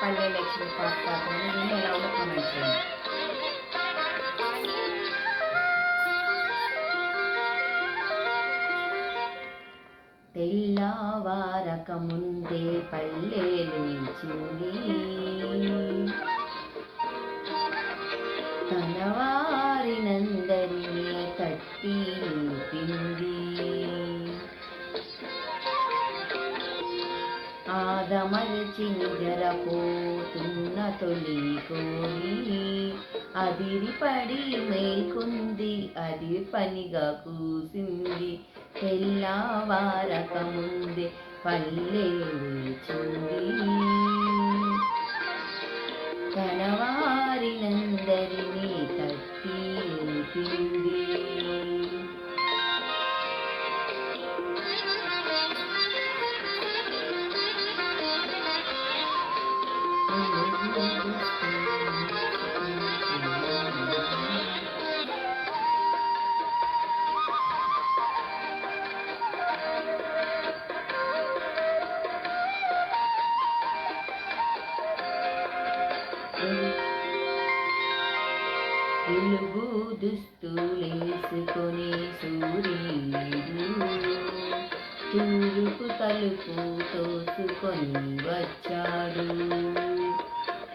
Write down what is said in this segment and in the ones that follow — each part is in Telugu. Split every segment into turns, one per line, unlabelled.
పల్లె లక్ష్మి పాట పాడుతున్నాను దీన్ని ఎలా ఉందో కామెంట్ చేయండి తెల్లవారక ముందే పల్లెలు ఇచ్చింది ఆదమరచి నిజరపోతున్న తొలి కోరి అదిరిపడి మేకుంది అది పనిగా కూసింది. తెల్లవారక ముందే పల్లె లేచింది కనవా తెలుగు దుస్తులేసుకొని సూర్యుడు తూర్పు తలుపు తోసుకొని వచ్చాడు.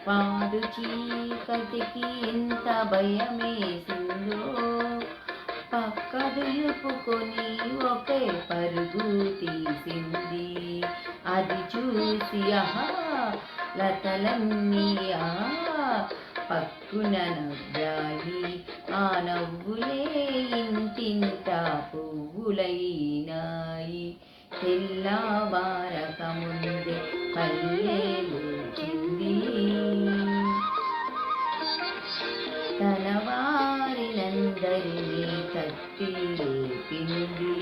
పాడు చీకటికి ఎంత భయమేసిందో పక్క దులుపుకొని ఒకే పరుగు తీసింది. అది చూసి ఆహా లతలన్నీ ఆహా పక్కున నవ్వాయి ఆ నవ్వులే ఇంటింట పువ్వులైనాయి. తెల్లవారక ముందే పల్లె లేచింది తన వారినందరినీ తట్టి లేపింది.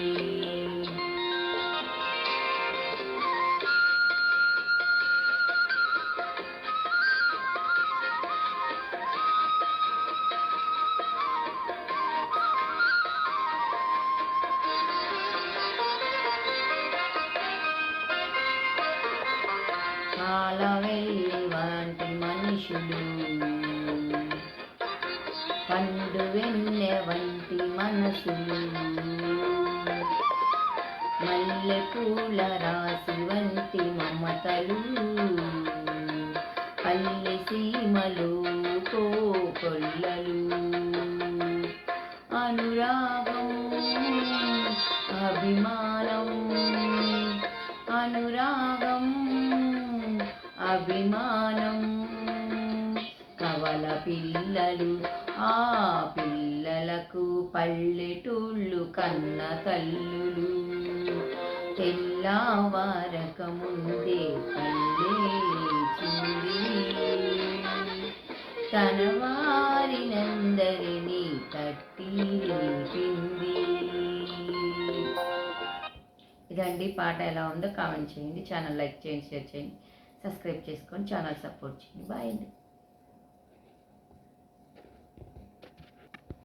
కాలవెల్లి వంటి మనుషులు పండు వెన్నె వంటి మనసులు మల్లె పూల రాసి వంటి మమతలు. పల్లె సీమలు కోకొల్లలు అనురాగం అభిమానం. అభిమానం. కవల పిల్లలు ఆ పిల్లలకు పల్లెటూళ్ళు కన్న తల్లులు. తెల్లవారక ముందే పల్లెచింది తన వారినందరినీ తట్టి లేపింది ఇదండి పాట ఎలా ఉందో కామెంట్ చేయండి ఛానల్ లైక్ చేయండి షేర్ చేయండి. సబ్స్క్రైబ్ చేసుకొని ఛానల్ సపోర్ట్ చేయండి. బాయ్ అండి.